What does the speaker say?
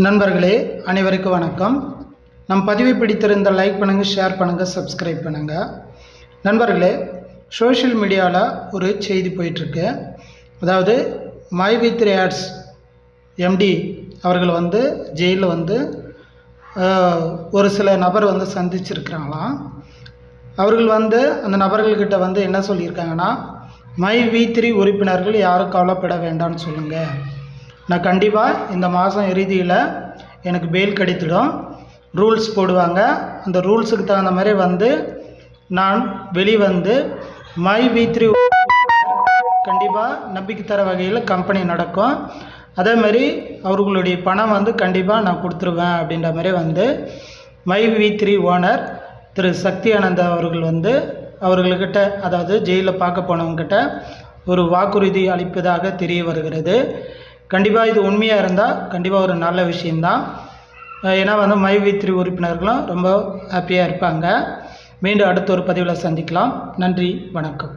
நண்பர்களே அனைவருக்கும் வணக்கம். நம் பதிவை பிடித்திருந்த லைக் பண்ணுங்கள் ஷேர் பண்ணுங்கள் சப்ஸ்கிரைப் பண்ணுங்கள் நண்பர்களே சோஷியல் மீடியாவில் ஒரு செய்தி போயிட்டுருக்கு. அதாவது மை வித் ஆட்ஸ் எம்டி அவர்கள் வந்து ஜெயிலில் வந்து ஒரு சில நபர் வந்து சந்திச்சிருக்கிறாங்களாம். அவர்கள் வந்து அந்த நபர்கள்கிட்ட வந்து என்ன சொல்லியிருக்காங்கன்னா மை வி த்ரீ உறுப்பினர்கள் யாரும் கவலைப்பட வேண்டாம்னு சொல்லுங்கள் நான் கண்டிப்பாக இந்த மாதம் இறுதியில் எனக்கு பெயில் கிடைத்திடும். ரூல்ஸ் போடுவாங்க. அந்த ரூல்ஸுக்கு தகுந்த மாதிரி வந்து நான் வெளிவந்து மை வி த்ரீ கண்டிப்பாக நம்பிக்கை தர வகையில் கம்பெனி நடக்கும். அதே மாதிரி அவர்களுடைய பணம் வந்து கண்டிப்பாக நான் கொடுத்துருவேன் அப்படின்ற மாதிரி வந்து my V three owner Thiru Sakthi Anand அவர்கள் வந்து அவர்கள்கிட்ட அதாவது ஜெயிலில் பார்க்க போனவங்ககிட்ட ஒரு வாக்குறுதி அளிப்பதாக தெரிய வருகிறது. கண்டிப்பாக இது உண்மையாக இருந்தால் கண்டிப்பாக ஒரு நல்ல விஷயந்தான் ஏன்னா வந்து மைவித்திரி உறுப்பினர்களும் ரொம்ப ஹாப்பியாக இருப்பாங்க. மீண்டும் அடுத்த ஒரு பதிவில் சந்திக்கலாம். நன்றி வணக்கம்.